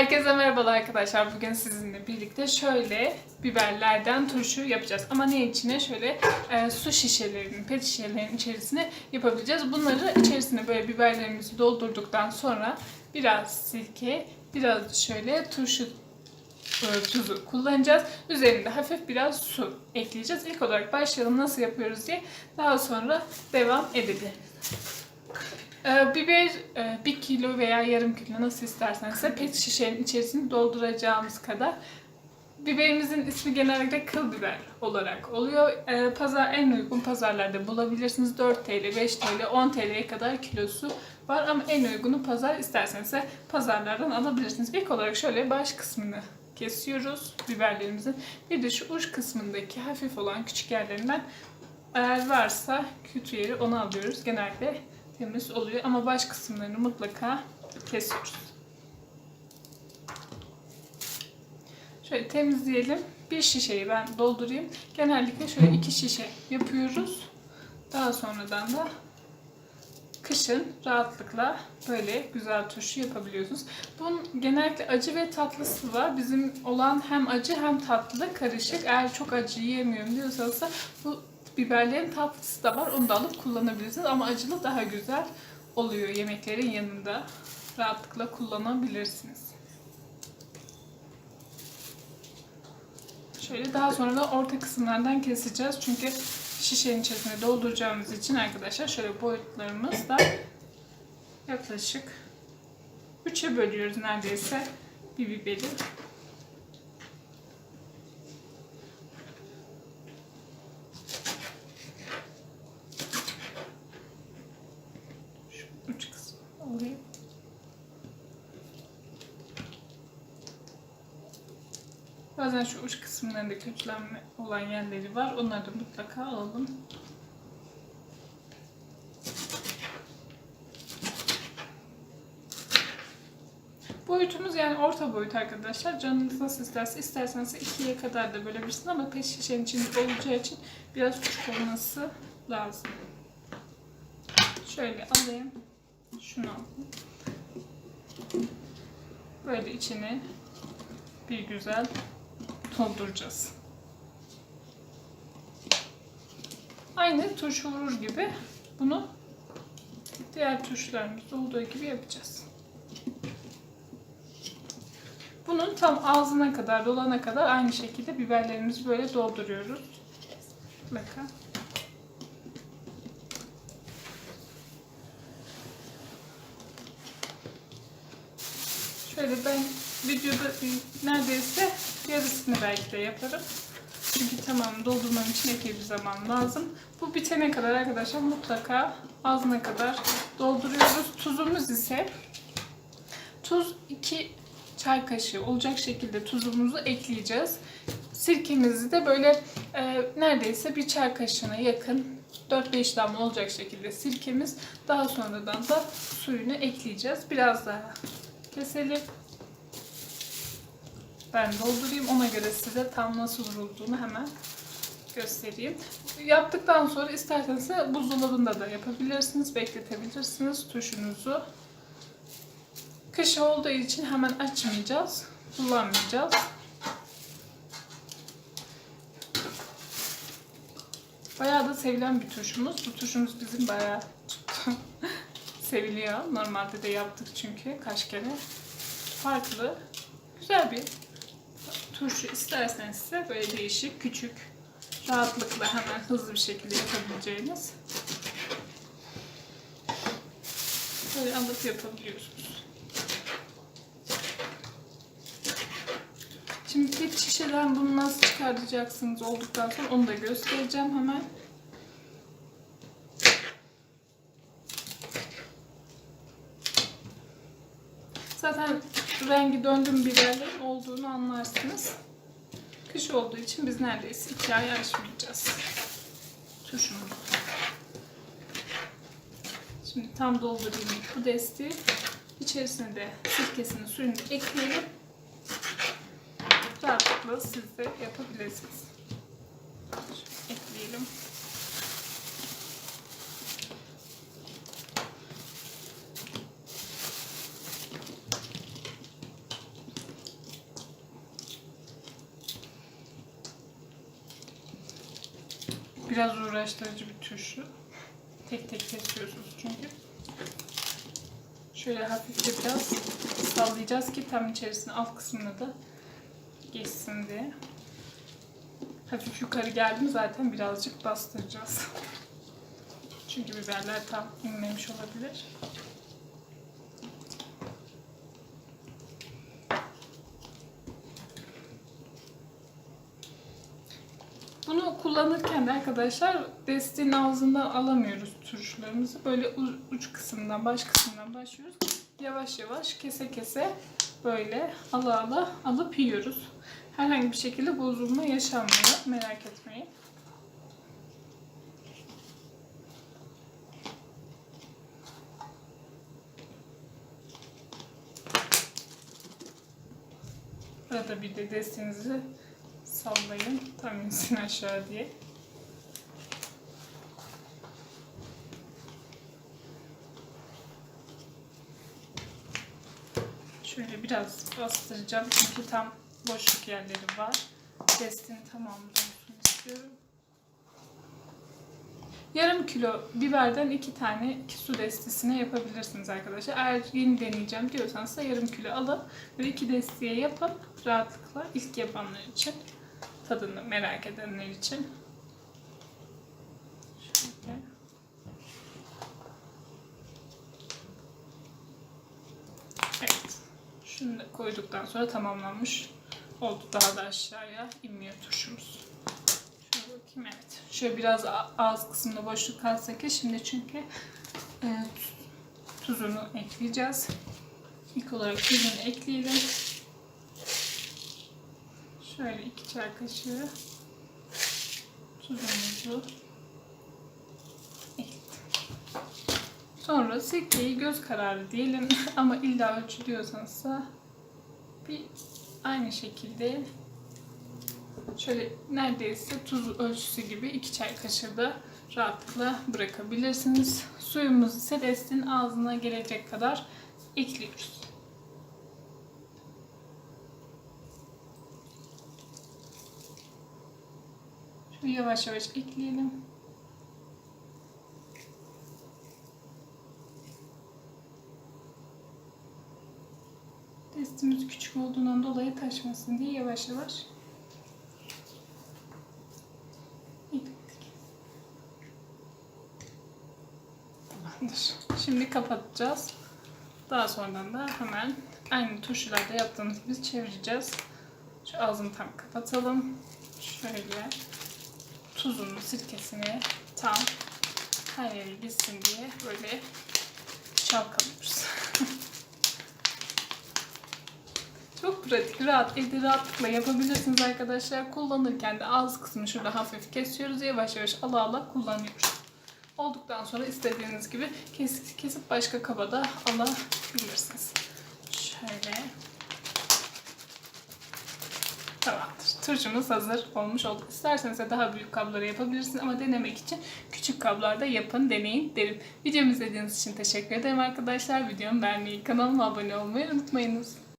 Herkese merhabalar arkadaşlar. Bugün sizinle birlikte şöyle biberlerden turşu yapacağız. Ama ne içine? Şöyle e, su şişelerinin, pet şişelerinin içerisine yapabileceğiz. Bunları içerisine böyle biberlerimizi doldurduktan sonra biraz sirke, biraz şöyle turşu e, tuzu kullanacağız. Üzerinde hafif biraz su ekleyeceğiz. İlk olarak başlayalım nasıl yapıyoruz diye. Daha sonra devam edelim. Ee, biber e, bir kilo veya yarım kilo nasıl isterseniz de pet şişenin içerisine dolduracağımız kadar. Biberimizin ismi genellikle kıl biber olarak oluyor. Ee, pazar en uygun pazarlarda bulabilirsiniz. 4 TL, 5 TL, 10 TL'ye kadar kilosu var ama en uygunu pazar isterseniz pazarlardan alabilirsiniz. İlk olarak şöyle baş kısmını kesiyoruz biberlerimizin. Bir de şu uç kısmındaki hafif olan küçük yerlerinden eğer varsa kötü yeri onu alıyoruz. Genellikle temiz oluyor ama baş kısımlarını mutlaka kesiyoruz. Şöyle temizleyelim. Bir şişeyi ben doldurayım. Genellikle şöyle iki şişe yapıyoruz. Daha sonradan da kışın rahatlıkla böyle güzel turşu yapabiliyorsunuz. Bunun genellikle acı ve tatlısı var. Bizim olan hem acı hem tatlı karışık. Eğer çok acı yiyemiyorum diyorsanız da bu biberlerin tatlısı da var. Onu da alıp kullanabilirsiniz. Ama acılı daha güzel oluyor yemeklerin yanında. Rahatlıkla kullanabilirsiniz. Şöyle daha sonra da orta kısımlardan keseceğiz. Çünkü şişenin içerisine dolduracağımız için arkadaşlar şöyle boyutlarımız da yaklaşık 3'e bölüyoruz neredeyse bir biberi. Şu uç kısmı alayım. Bazen şu uç kısımlarında kötülenme olan yerleri var. Onları da mutlaka alalım. Boyutumuz yani orta boyut arkadaşlar. Canınız nasıl isterse isterseniz ikiye kadar da bölebilirsiniz ama pet şişenin içinde olacağı için biraz küçük olması lazım. Şöyle alayım. Şunu alayım. Böyle içine bir güzel dolduracağız. Aynı turşu vurur gibi bunu diğer turşularımızda olduğu gibi yapacağız. Bunun tam ağzına kadar dolana kadar aynı şekilde biberlerimizi böyle dolduruyoruz. Bakın. Şöyle ben videoda neredeyse yarısını belki de yaparım. Çünkü tamam doldurmam için epey bir zaman lazım. Bu bitene kadar arkadaşlar mutlaka ağzına kadar dolduruyoruz. Tuzumuz ise tuz 2 çay kaşığı olacak şekilde tuzumuzu ekleyeceğiz. Sirkemizi de böyle e, neredeyse bir çay kaşığına yakın 4-5 damla olacak şekilde sirkemiz. Daha sonradan da suyunu ekleyeceğiz. Biraz daha keselim. Ben doldurayım. Ona göre size tam nasıl vurulduğunu hemen göstereyim. Yaptıktan sonra isterseniz buzdolabında da yapabilirsiniz. Bekletebilirsiniz turşunuzu. Kış olduğu için hemen açmayacağız. Kullanmayacağız. Bayağı da sevilen bir turşumuz. Bu turşumuz bizim bayağı seviliyor. Normalde de yaptık çünkü kaç kere. Farklı. Güzel bir turşu isterseniz ise böyle değişik, küçük, rahatlıkla hemen hızlı bir şekilde yapabileceğiniz böyle alıp yapabiliyorsunuz. Şimdi pet şişeden bunu nasıl çıkartacaksınız olduktan sonra onu da göstereceğim hemen. Zaten rengi döndüm biberlerin olduğunu anlarsınız. Kış olduğu için biz neredeyse iki ay aşmayacağız. Turşumuzu. Şimdi tam doldurayım bu desteği. İçerisine de sirkesini suyunu ekleyelim. Rahatlıkla siz de yapabilirsiniz. Şöyle ekleyelim. Biraz uğraştırıcı bir turşu. Tek tek kesiyorsunuz çünkü. Şöyle hafifçe biraz sallayacağız ki tam içerisine alt kısmına da geçsin diye. Hafif yukarı geldi mi zaten birazcık bastıracağız. Çünkü biberler tam inmemiş olabilir. Bunu kullanırken de arkadaşlar desteğin ağzından alamıyoruz turşularımızı. Böyle uç kısmından, baş kısmından başlıyoruz. Yavaş yavaş kese kese böyle ala ala alıp yiyoruz. Herhangi bir şekilde bozulma yaşanmıyor. Merak etmeyin. Arada bir de destenizi sallayın. Tam insin aşağı diye. Şöyle biraz bastıracağım çünkü tam boşluk yerleri var. Destin tamamı olsun istiyorum. Yarım kilo biberden iki tane su destesine yapabilirsiniz arkadaşlar. Eğer yeni deneyeceğim diyorsanız da yarım kilo alın ve iki desteye yapın rahatlıkla ilk yapanlar için tadını merak edenler için. Şöyle. Evet. Şunu da koyduktan sonra tamamlanmış oldu. Daha da aşağıya inmiyor turşumuz. Şöyle bakayım evet. Şöyle biraz ağız kısmında boşluk kalsa ki şimdi çünkü e, tu- tuzunu ekleyeceğiz. İlk olarak tuzunu ekleyelim. Şöyle iki çay kaşığı tuzumuzu. Sonra sirkeyi göz kararı diyelim ama illa ölçü diyorsanız bir aynı şekilde şöyle neredeyse tuz ölçüsü gibi iki çay kaşığı da rahatlıkla bırakabilirsiniz. Suyumuzu ise destin ağzına gelecek kadar ekliyoruz. Yavaş yavaş ekleyelim. Testimiz küçük olduğundan dolayı taşmasın diye yavaş yavaş ekledik. Tamamdır. Şimdi kapatacağız. Daha sonradan da hemen aynı turşularda yaptığımız gibi çevireceğiz. Şu ağzını tam kapatalım. Şöyle tuzunu, sirkesini tam her yere gitsin diye böyle çalkalıyoruz. Çok pratik, rahat, evde rahatlıkla yapabilirsiniz arkadaşlar. Kullanırken de ağız kısmını şurada hafif kesiyoruz. Yavaş yavaş ala ala kullanıyoruz. Olduktan sonra istediğiniz gibi kesip, kesip başka kaba da alabilirsiniz. Şöyle. Tamamdır. Turşumuz hazır olmuş oldu. İsterseniz de daha büyük kablara yapabilirsiniz ama denemek için küçük kablarda yapın, deneyin derim. Videomu izlediğiniz için teşekkür ederim arkadaşlar. Videomu beğenmeyi, kanalıma abone olmayı unutmayınız.